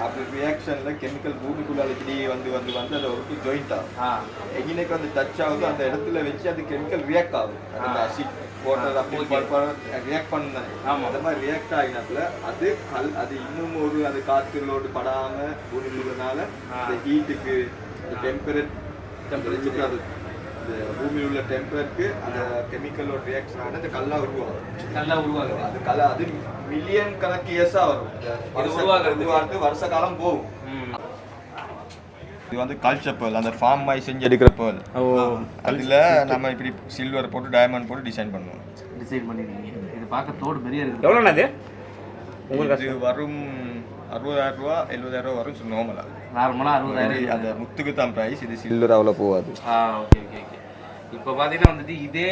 [SPEAKER 3] அப்படி ரியாக்ஷன்ல கெமிக்கல் பூமிக்குள்ள இப்படி வந்து வந்து வந்து அதை ஒரு ஜாயிண்ட் ஆகும். எங்கனைக்கு வந்து டச் ஆகுது அந்த இடத்துல வச்சு அது கெமிக்கல் ரியாக்ட் ஆகுது. அந்த அசிட் வாட்டர் அப்படி ரியாக்ட் பண்ணுதானே
[SPEAKER 1] ஆமா.
[SPEAKER 3] அந்த மாதிரி ரியாக்ட் ஆகினதுல அது கல் அது இன்னும் ஒரு அது காற்றுகளோடு படாம பூமிக்குள்ளனால அந்த ஹீட்டுக்கு இந்த டெம்பரேட் டெம்பரேச்சருக்கு அது பூமியில் உள்ள டெம்பரேருக்கு அந்த கெமிக்கலோட ரியாக்ஷன் ஆன அந்த கல்லா உருவாகும்
[SPEAKER 1] நல்லா உருவாகுது.
[SPEAKER 3] அது கல அது மில்லியன் கணக்கு இயர்ஸா வரும். வருஷ காலம் போகும். இது வந்து கல்ச்சர் பேர்ல் அந்த ஃபார்ம் மாதிரி செஞ்சு எடுக்கிற பேர்ல் அதுல நம்ம இப்படி சில்வர் போட்டு டயமண்ட் போட்டு டிசைன் பண்ணுவோம்.
[SPEAKER 1] டிசைன் பண்ணிருக்கீங்க இது பார்க்க தோடு பெரிய இருக்குது
[SPEAKER 5] எவ்வளோண்ணா இது? உங்களுக்கு
[SPEAKER 3] இது வரும் அறுபதாயிரம் ரூபா எழுபதாயிரம் ரூபா வரும் நார்மலா
[SPEAKER 1] நார்மலாக அறுபதாயிரம்
[SPEAKER 3] அந்த முத்துக்கு தான் ப்ரைஸ் இது சில்வர் அவ்வளோ போகாது.
[SPEAKER 1] ஆ ஓகே ஓகே ஓகே இப்போ பார்த்தீங்கன்னா வந்துட்டு இதே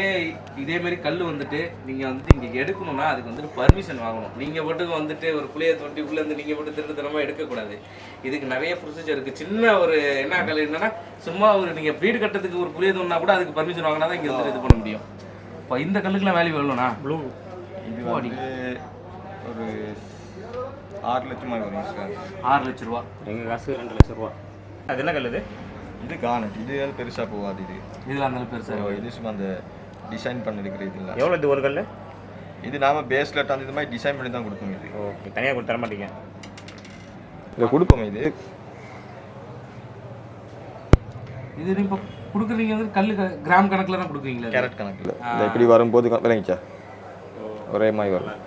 [SPEAKER 1] இதே மாதிரி கல் வந்துட்டு நீங்கள் வந்துட்டு இங்கே எடுக்கணும்னா அதுக்கு வந்துட்டு பர்மிஷன் வாங்கணும். நீங்கள் மட்டும் வந்துட்டு ஒரு புளிய தொட்டி உள்ள இருந்து நீங்கள் மட்டும் திருத்தனமாக எடுக்கக்கூடாது. இதுக்கு நிறைய ப்ரொசீஜர் இருக்குது சின்ன ஒரு என்ன கல் என்னன்னா சும்மா ஒரு நீங்கள் வீடு கட்டுறதுக்கு ஒரு புளிய தோணுனா கூட அதுக்கு பர்மிஷன் வாங்கினா தான் இங்கே வந்து இது பண்ண முடியும். இப்போ இந்த கல்லுக்குலாம் வேல்யூ எவ்வளோண்ணா?
[SPEAKER 5] ப்ளூ
[SPEAKER 3] ஒரு ஆறு சார்
[SPEAKER 1] ஆறு லட்ச ரூபா.
[SPEAKER 5] எங்கள் காசு ரெண்டு லட்சம் ரூபா. அது என்ன கல் இது?
[SPEAKER 3] இது கானட் இது பெருசாக போகாது இது?
[SPEAKER 1] இதில் அந்த பெருசாக
[SPEAKER 3] இது சும்மா அந்த டிசைன் பண்ணிருக்கிற இது இல்லை
[SPEAKER 5] எவ்வளோ இது ஒரு கல்
[SPEAKER 3] இது நாம பேஸ்லெட் அந்த இது மாதிரி டிசைன் பண்ணி தான் கொடுப்போம் இது.
[SPEAKER 5] ஓகே தனியாக கொடுத்து தர மாட்டீங்க.
[SPEAKER 3] இதை கொடுப்போம் இது?
[SPEAKER 1] இது இப்போ கொடுக்குறீங்க வந்து கல்லு க- கிராம் கணக்கில் தான் கொடுக்குறீங்களா?
[SPEAKER 3] கேரட் கணக்கில். இப்படி வரும்போது விளங்கிச்சா? ஒரே மாதிரி வரும்.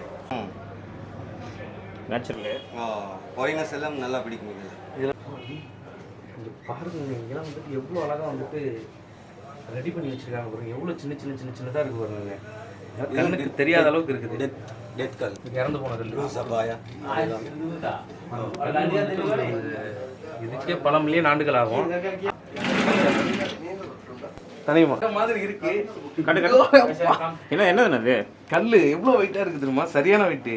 [SPEAKER 5] நேச்சுரலு
[SPEAKER 2] ஃபாரினர்ஸ் எல்லாம் நல்லா பிடிக்கும் இதுல.
[SPEAKER 1] பாருங்க இங்கெல்லாம் வந்துட்டு எவ்வளோ அழகாக வந்துட்டு ரெடி பண்ணி வச்சிருக்காங்க பாருங்க. எவ்வளோ சின்ன சின்ன சின்ன சின்னதாக இருக்கு பாருங்க. கண்ணுக்கு தெரியாத அளவுக்கு இருக்குது.
[SPEAKER 2] டெத் கல்
[SPEAKER 1] இறந்து போன கல் இதுக்கே பல மில்லியன் ஆண்டுகள் ஆகும். தனியுமா? மாதிரி இருக்கு.
[SPEAKER 5] என்ன என்னதுண்ணா இது
[SPEAKER 1] கல்லு எவ்வளோ வெயிட்டா இருக்கு தெரியுமா? சரியான வெயிட்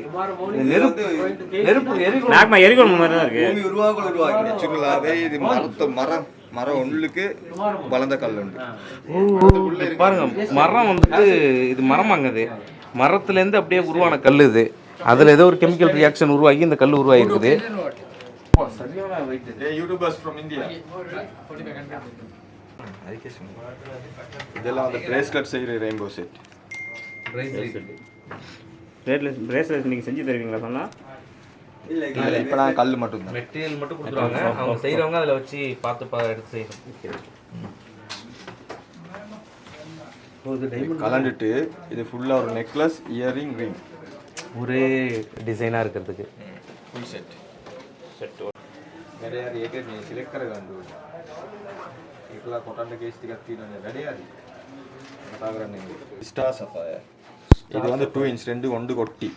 [SPEAKER 1] நெருப்பு நெருப்பு எரிக்கும்
[SPEAKER 5] எரிகோல். மாதிரி தான் இருக்கு.
[SPEAKER 2] பூமி உருவாக்குள்ள உருவாக்கி
[SPEAKER 3] நேச்சுரலாகவே இது மரத்த மரம் மரம் ஒன்றுக்கு வளர்ந்த கல் உண்டு.
[SPEAKER 1] பாருங்க மரம் வந்துட்டு இது மரமாங்க இது மரத்துல இருந்து அப்படியே உருவான கல் இது. அதுல ஏதோ ஒரு கெமிக்கல் ரியாக்ஷன் உருவாகி இந்த கல் உருவாகி இருக்குது
[SPEAKER 3] ஃப்ரம் இந்தியா இதெல்லாம் வந்து பிரேஸ்லெட் செய்கிற ரெயின்போ செட்
[SPEAKER 5] பிரேஸ்லெட் பிரேஸ்லெட் நீங்கள் செஞ்சு தருவீங்களா சொன்னா?
[SPEAKER 2] இல்ல
[SPEAKER 3] இல்லை இப்போ நான் கல்
[SPEAKER 1] மெட்டீரியல் மட்டும் கொடுத்துருவாங்க. அவங்க செய்றவங்க அதுல வச்சு பார்த்து பா எடுத்து செய்யணும்.
[SPEAKER 3] கலந்துட்டு இது ஃபுல்லாக ஒரு நெக்லஸ் இயரிங் ரிங்
[SPEAKER 1] ஒரே டிசைனா இருக்கிறதுக்கு.
[SPEAKER 3] ஃபுல் செட் நிறைய ඒකලා කොටන්න කේස් ටිකක් තියෙනවනේ වැඩේ හරි. කතා කරන්නේ ස්ටාර් සෆයර් இது வந்து டூ இன்ச் ரெண்டு ஒன்று கொட்டி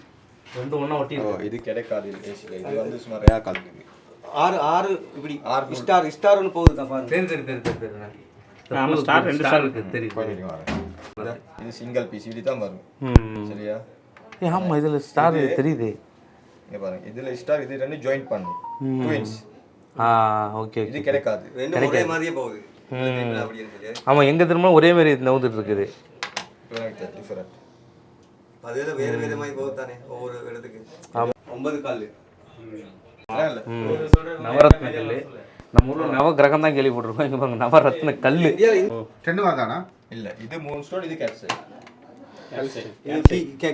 [SPEAKER 1] ரெண்டு ஒன்றா ஒட்டி
[SPEAKER 3] ஓ இது கிடைக்காது ஏசியில் இது வந்து சும்மா ரேயா காலத்துக்கு
[SPEAKER 2] ஆறு ஆறு இப்படி ஆறு ஸ்டார் ஸ்டார்னு போகுது பாருங்க
[SPEAKER 1] தெரியும் தெரியும் தெரியும் தெரியும்
[SPEAKER 5] நாம ஸ்டார் ரெண்டு ஸ்டார்
[SPEAKER 1] இருக்கு
[SPEAKER 3] தெரியும் இது சிங்கிள் பீஸ் இப்படி தான் வரும் சரியா
[SPEAKER 1] ஏ ஆமா இதுல ஸ்டார் தெரியுது
[SPEAKER 3] இங்க பாருங்க இதுல ஸ்டார் இது ரெண்டு ஜாயின் பண்ணு 2 இன்ச்
[SPEAKER 1] ஆ ஓகே
[SPEAKER 3] இது கிடைக்காது
[SPEAKER 2] ரெண்டு ஒரே மாதிரியே போகுது அப்படின்னு சொல்லி
[SPEAKER 1] ஆமா எங்க திரும்ப ஒரே மாதிரி நவுந்துட்டு இருக்குது.
[SPEAKER 2] வேறு வேறு மாதிரி போகுது தானே ஒவ்வொரு இடத்துக்கு. ஒன்பது கால்
[SPEAKER 3] இல்லை
[SPEAKER 1] நவரத்ன கல்லு. நம்ம ஊர்ல நவ கிரகம் தான் கேள்விப்பட்டிருக்கோம். இங்க பாருங்க நவரத்ன கல்லு.
[SPEAKER 3] இல்ல இது மூணு ஸ்டோன் இது கேட்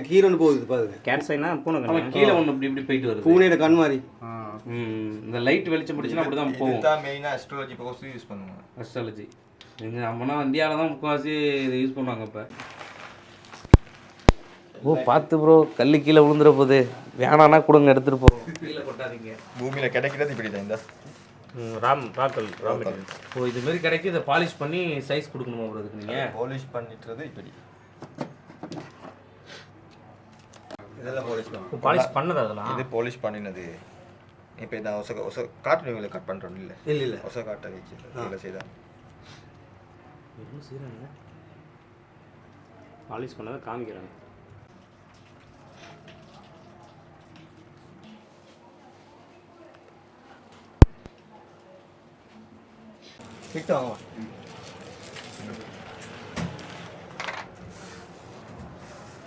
[SPEAKER 2] கீரன் போகுது பாருங்க
[SPEAKER 5] கேன்சைனா பூனை
[SPEAKER 1] கீழே ஒண்ணு இப்படி இப்படி போயிட்டு வருது.
[SPEAKER 2] பூனையோட கண் மாதிரி
[SPEAKER 1] ம், இந்த லைட் வெளிச்சம் பிடிச்சுன்னா அப்படிதான் போகும்.
[SPEAKER 3] இதுதான் மெயினா அஸ்ட்ராலஜி யூஸ் பண்ணுவாங்க.
[SPEAKER 1] அஸ்ட்ராலஜி எங்க நம்மனா இந்தியாவில தான் முக்கால்வாசி இதை யூஸ் பண்ணுவாங்க இப்ப. ஓ பார்த்து ப்ரோ கல்லு கீழே விழுந்துற வேணான்னா கொடுங்க எடுத்துட்டு போறோம் கீழே கொட்டாதீங்க.
[SPEAKER 3] பூமியில கிடைக்கிறது இப்படி தான் இந்த
[SPEAKER 5] ராம் ராக்கல் ராம்
[SPEAKER 1] ஓ இது மாதிரி கிடைக்கும் இதை பாலிஷ் பண்ணி சைஸ் கொடுக்கணுமா ப்ரோ இதுக்கு நீங்க?
[SPEAKER 3] பாலிஷ் பண்ணிட்டுறது இப்படி.
[SPEAKER 2] இதெல்லாம் போலீஸ் தான்
[SPEAKER 5] பாலிஷ் பண்ணது அதெல்லாம்
[SPEAKER 3] இது பாலிஷ் பண்ணினது. இப்போ இதை ஒச ஒச காட்டு கட் பண்றோம் இல்ல?
[SPEAKER 2] இல்ல இல்ல.
[SPEAKER 3] ஒச காட்டை வச்சு இதில் செய்தா.
[SPEAKER 5] பாலிஷ் பண்ணதை காமிக்கிறாங்க
[SPEAKER 2] கிட்ட வாங்க.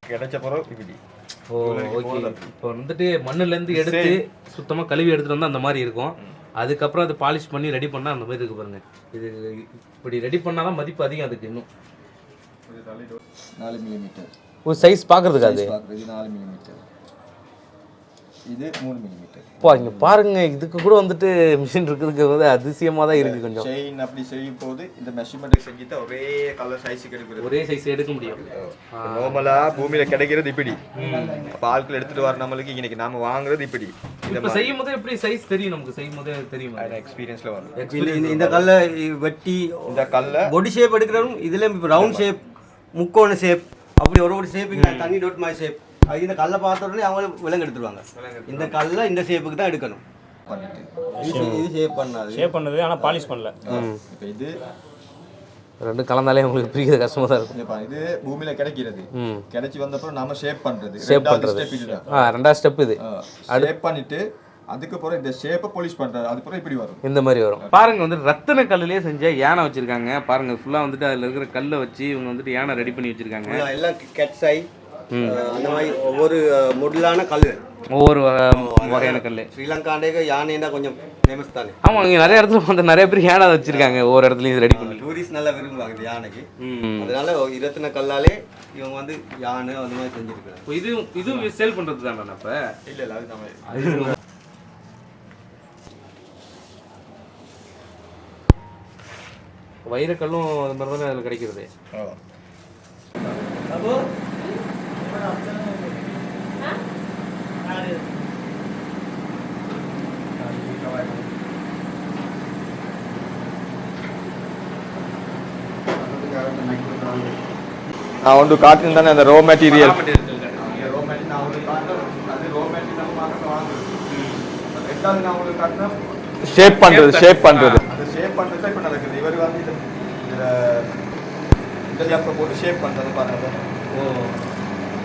[SPEAKER 3] கிடைச்ச பிறகு இப்படி.
[SPEAKER 1] ஓ ஓகே இப்போ வந்துட்டு மண்ணுல இருந்து எடுத்து சுத்தமா கழுவி எடுத்துட்டு வந்தா அந்த மாதிரி இருக்கும். அதுக்கப்புறம் அதை பாலிஷ் பண்ணி ரெடி பண்ணா அந்த மாதிரி இருக்கு பாருங்க. இது இப்படி ரெடி பண்ணாதான் மதிப்பு அதிகம் அதுக்கு இன்னும்.
[SPEAKER 3] நாலு மில்லிமீட்டர்
[SPEAKER 1] ஒரு சைஸ் பாக்குறதுக்கு அது?
[SPEAKER 3] நாலு மில்லிமீட்டர் இது மூணு மில்லிமீட்டர்
[SPEAKER 1] இப்போ இங்க பாருங்க இதுக்கு கூட வந்துட்டு மிஷின் இருக்கிறதுக்கு வந்து அதிசயமா தான் இருக்கு கொஞ்சம்.
[SPEAKER 3] செயின் அப்படி செய்யும் போது இந்த மெஷர்மெண்ட் செஞ்சுட்டு ஒரே கலர் சைஸுக்கு எடுக்கிறது
[SPEAKER 1] ஒரே சைஸ் எடுக்க முடியும்.
[SPEAKER 3] நார்மலா பூமியில கிடைக்கிறது இப்படி. ஆட்கள் எடுத்துட்டு வர நம்மளுக்கு இன்னைக்கு நாம வாங்குறது இப்படி. இந்த
[SPEAKER 1] இப்போ செய்யும் போது எப்படி சைஸ் தெரியும் நமக்கு? செய்யும் போதே தெரியுமா?
[SPEAKER 3] எக்ஸ்பீரியன்ஸ்ல வரும்.
[SPEAKER 2] இந்த- கல்லை வெட்டி
[SPEAKER 3] இந்த கல்ல
[SPEAKER 2] பொடி ஷேப் எடுக்கிறதும் இதுல ரவுண்ட் ஷேப் முக்கோண ஷேப் அப்படி ஒரு ஒரு ஷேப்புக்கு தண்ணி டோட் மாதிரி ஷேப் இந்த கல்லை பார்த்த உடனே அவங்க விலங்கு எடுத்துருவாங்க. இந்த கல்லை இந்த ஷேப்புக்கு தான் எடுக்கணும்.
[SPEAKER 3] பண்ணிட்டு.
[SPEAKER 2] இது ஷேப் பண்ணாது.
[SPEAKER 5] ஷேப் பண்ணது ஆனால் பாலிஷ் பண்ணல.
[SPEAKER 3] இப்ப இது
[SPEAKER 1] ரெண்டும் கலந்தாலே உங்களுக்கு பிரிக்கிறது கஷ்டமா தான் இருக்கும்.
[SPEAKER 3] இது பூமியில கிடைக்கிறது. கிடைச்சி வந்தப்பறம் நாம ஷேப் பண்றது.
[SPEAKER 1] ஷேப் பண்றது.
[SPEAKER 3] ஸ்டெப் இதுதான்.
[SPEAKER 1] ஆ ரெண்டாவது ஸ்டெப் இது.
[SPEAKER 3] ஷேப் பண்ணிட்டு அதுக்கப்புறம் இந்த ஷேப்பை பாலிஷ் பண்றது அதுக்கப்புறம் இப்படி வரும்.
[SPEAKER 1] இந்த மாதிரி வரும். பாருங்க வந்து ரத்தின கல்லுலயே செஞ்ச யானை வச்சிருக்காங்க. பாருங்க ஃபுல்லா வந்துட்டு அதுல இருக்கிற கல்லை வச்சு இவங்க வந்துட்டு யானை ரெடி பண்ணி வச்சிருக்காங்க.
[SPEAKER 2] எல்லாம் கெட்ஸை அந்த மாதிரி ஒவ்வொரு முடலான கல்.
[SPEAKER 1] ஒவ்வொரு வகை- வகையான கல்
[SPEAKER 2] ஸ்ரீலங்காண்டே யானைன்னா கொஞ்சம் ஃபேமஸ் தானே?
[SPEAKER 1] ஆமா இங்க நிறைய இடத்துல வந்து நிறைய பேர் யானை வச்சிருக்காங்க. ஒவ்வொரு இடத்துலயும் ரெடி பண்ணி
[SPEAKER 2] டூரிஸ்ட் நல்லா விரும்புவாங்க இந்த யானைக்கு. அதனால இருபத்தின கல்லாலே இவங்க வந்து யானை அந்த மாதிரி செஞ்சிருக்காங்க
[SPEAKER 1] இப்போ இது இது சேல் பண்றது தானே அப்ப?
[SPEAKER 3] இல்ல இல்ல அது நம்ம
[SPEAKER 1] வைரக்கல்லும் அது மாதிரி தானே அதில் கிடைக்கிறது?
[SPEAKER 3] நான் ஒன்று காட்டுன்னு தானே அந்த ரோ மெட்டீரியல் ரோ ரோ வாங்குறது நான் காட்டுறேன் ஷேப் பண்றது ஷேப் பண்றது. அந்த ஷேப் பண்றது தான் இப்போ நடக்குது இவர் வந்து இதுல இந்த போட்டு ஷேப் பண்றது பாருங்க
[SPEAKER 1] ஓ.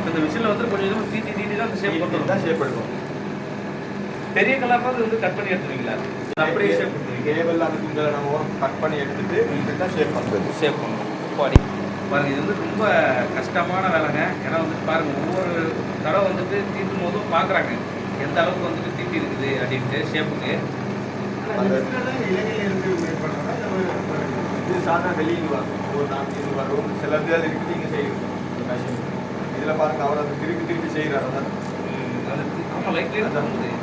[SPEAKER 1] இந்த மிஷினில் வந்து கொஞ்சம் கொஞ்சம் தீட்டி தீட்டி தான் அந்த ஷேப் பண்ணுறோம்
[SPEAKER 3] தான் ஷேப் எடுக்கும்
[SPEAKER 1] பெரிய கலர்னா அது வந்து கட் பண்ணி எடுத்துருவீங்களா? அப்படியே ஷேப் பண்ணுவீங்க
[SPEAKER 3] கேபிள் அந்த துண்டலை நம்ம கட் பண்ணி எடுத்துட்டு இதுக்கு தான் ஷேப் பண்றது
[SPEAKER 1] ஷேப் பண்ணணும் பாடி. பாருங்க இது வந்து ரொம்ப கஷ்டமான வேலைங்க. ஏன்னா வந்துட்டு பாருங்க ஒவ்வொரு தடவை வந்துட்டு தீட்டும் போதும் பார்க்குறாங்க எந்த அளவுக்கு வந்துட்டு தீட்டி இருக்குது அப்படின்ட்டு ஷேப்புக்கு
[SPEAKER 3] அந்த இது சாதாரண வெளியில் வரும். ஒரு இது வரும். சில பேர் இருக்குது இங்கே செய்யும். இதில் பாருங்க அவர் அதை திருப்பி திருப்பி செய்கிறார். அதான்.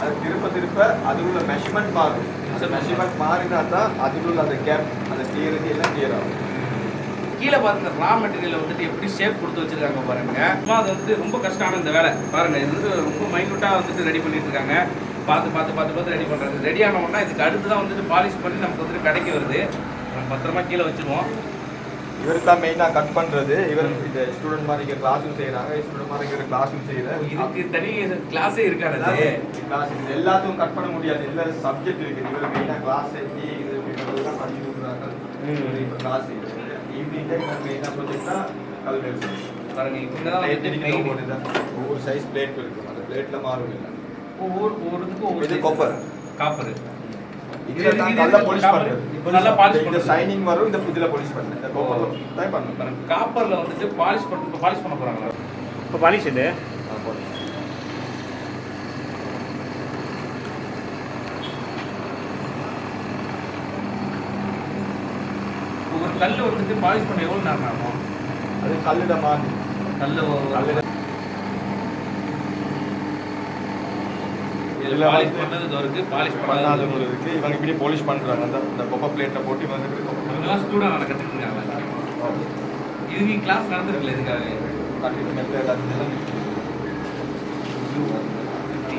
[SPEAKER 3] அது திருப்ப திருப்ப அதில் உள்ள மெஷர்மெண்ட் மாறும் அந்த மெஷர்மெண்ட் மாறினா தான் அதில் உள்ள அந்த கேப் அந்த கிளியரிட்டி எல்லாம் கிளியர் ஆகும்.
[SPEAKER 1] கீழே பாருங்க ரா மெட்டீரியல் வந்துட்டு எப்படி ஷேப் கொடுத்து வச்சிருக்காங்க பாருங்க. சும்மா அது வந்து ரொம்ப கஷ்டமான இந்த வேலை. பாருங்க இது வந்து ரொம்ப மைனூட்டா வந்துட்டு ரெடி பண்ணிட்டு இருக்காங்க. பார்த்து பார்த்து பார்த்து பார்த்து ரெடி பண்றது. ரெடி ஆன உடனே இதுக்கு அடுத்து தான் வந்துட்டு பாலிஷ் பண்ணி நமக்கு வந்துட்டு கடைக்கு வருது. நம்ம பத்திரமா கீழே வச்சிருவோம்.
[SPEAKER 3] இவர் தான் மெயினாக கட் பண்ணுறது இவர் இந்த ஸ்டூடெண்ட் மாதிரி இங்கே கிளாஸும் செய்கிறாங்க ஸ்டூடெண்ட் மாதிரி இங்கே கிளாஸும் செய்கிறேன்
[SPEAKER 1] இதுக்கு தனி கிளாஸே இருக்காது அது.
[SPEAKER 3] கிளாஸ் இது எல்லாத்தையும் கட் பண்ண முடியாது. எல்லா சப்ஜெக்ட் இருக்குது இவர் மெயினாக கிளாஸ் செஞ்சு இது இப்படின்றதெல்லாம் பண்ணி கொடுக்குறாங்க. இப்போ கிளாஸ் ஈவினிங் டைம் மெயினாக ப்ரொஜெக்ட்னா கல்வி
[SPEAKER 1] main.
[SPEAKER 3] ஒவ்வொரு சைஸ் பிளேட் இருக்கும் அந்த பிளேட்ல மாறும் இல்லை
[SPEAKER 1] ஒவ்வொரு ஒவ்வொருத்துக்கும் ஒவ்வொரு
[SPEAKER 3] copper.
[SPEAKER 1] காப்பர்
[SPEAKER 3] இதுல தான் நல்லா polish பண்றது.
[SPEAKER 1] இப்போ நல்லா பாலிஷ்
[SPEAKER 3] இந்த ஷைனிங் வரும் இந்த இதுல polish பண்ணு இந்த copper தான் பண்ணணும்.
[SPEAKER 1] காப்பர்ல வந்துட்டு பாலிஷ் பண்ண பாலிஷ் பண்ண போறாங்களா?
[SPEAKER 6] இப்போ பாலிஷ் இது.
[SPEAKER 1] ஒரு கல் வந்துட்டு பாலிஷ் பண்ண எவ்வளவு நேரம் ஆகும்?
[SPEAKER 3] அது கல்லுட மாதிரி
[SPEAKER 1] கல்
[SPEAKER 3] கல்லுட
[SPEAKER 1] இதுல பாலிஷ் பண்ணது இருக்கு பாலிஷ்
[SPEAKER 3] பண்ணாதவங்க இருக்கு. இவங்க இப்படி போலிஷ் பண்றாங்க. அந்த இந்த கொப்பை பிளேட்ல போட்டு இவங்க இப்படி
[SPEAKER 1] ஸ்டூடெண்ட் நடக்கத்துக்கு இருக்காங்க. இது கிளாஸ் நடந்திருக்கல இதுக்காக
[SPEAKER 3] கட்டிட்டு மெல்ல எல்லாத்தையும்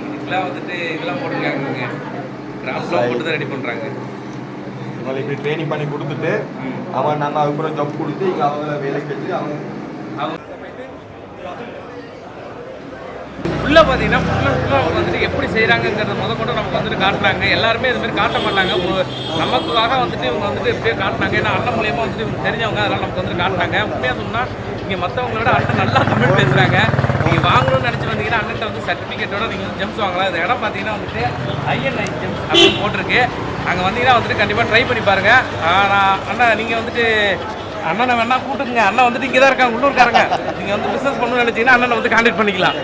[SPEAKER 1] இதுக்கெல்லாம் வந்துட்டு இதெல்லாம் போட்டிருக்காங்க கிராஃப்ட்லாம் போட்டு தான் ரெடி பண்றாங்க.
[SPEAKER 3] இவங்களை இப்படி ட்ரைனிங் பண்ணி கொடுத்துட்டு அவன் நம்ம அதுக்கப்புறம் ஜப் கொடுத்து இங்க அவங்கள வேலைக்கு வச்சு அவங்க
[SPEAKER 1] உள்ள பார்த்தீங்கன்னா ஃபுல்லாக ஃபுல்லாக அவங்க வந்துட்டு எப்படி செய்கிறாங்கங்கிறத முத கொண்டு நமக்கு வந்துட்டு காட்டுறாங்க. எல்லாருமே இது மாதிரி காட்ட மாட்டாங்க. ஒரு நமக்காக வந்துட்டு இவங்க வந்துட்டு இப்படியே காட்டினாங்க ஏன்னா அண்ணன் மூலியமாக வந்துட்டு இவங்க தெரிஞ்சவங்க அதெல்லாம் நமக்கு வந்துட்டு காட்டினாங்க உண்மையாக சொன்னால் இங்கே மற்றவங்கள விட அண்ணன் நல்லா தமிழ் பேசுகிறாங்க நீங்கள் வாங்கணும்னு நினச்சி வந்தீங்கன்னா அண்ணன் வந்து சர்டிஃபிகேட்டோட நீங்கள் ஜெம்ஸ் வாங்கலாம். இந்த இடம் பார்த்தீங்கன்னா வந்துட்டு ஐஎன்ஐ ஜெம்ஸ் அப்படின்னு போட்டிருக்கு. அங்கே வந்தீங்கன்னா வந்துட்டு கண்டிப்பாக ட்ரை பண்ணி பாருங்கள் ஆனால் அண்ணா நீங்கள் வந்துட்டு அண்ணனை வேணா கூட்டுங்க அண்ணன் வந்துட்டு இங்கே தான் இருக்காங்க உள்ளூர்காரங்க. நீங்கள் வந்து பிஸ்னஸ் பண்ணணும்னு நினச்சிங்கன்னா அண்ணனை வந்து கான்டாக்ட் பண்ணிக்கலாம்.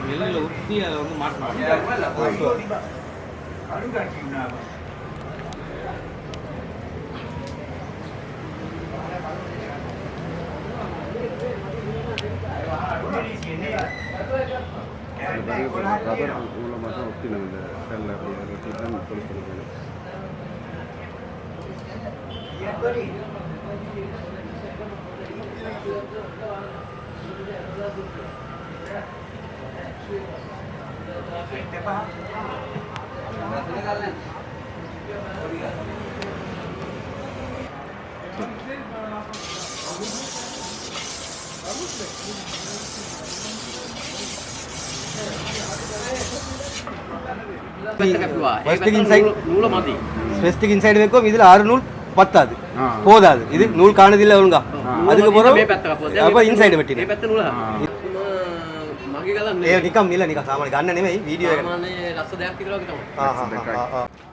[SPEAKER 1] வெளியில் ஊற்றி அதை வந்து மாட்டணும்
[SPEAKER 2] ஃபர்ஸ்ட்டுக்கு இன்சைட் ஃபர்ஸ்ட்டுக்கு இன்சைடு வைக்கும் இதில் ஆறு நூல் பத்தாது போதாது இது நூல் காணுதில்லை ஒழுங்கா அதுக்கு பிறகு அப்போ இன்சைடு வெட்டினேன்
[SPEAKER 4] මගේ කලන්න
[SPEAKER 2] ඒ නිකම් නිල නිකම් සාමාන්‍ය ගන්න නෙමෙයි වීඩියෝ එකට
[SPEAKER 4] සාමානය ලස්ස දෙයක් විතරක් තමයි
[SPEAKER 2] ආ ආ ආ ආ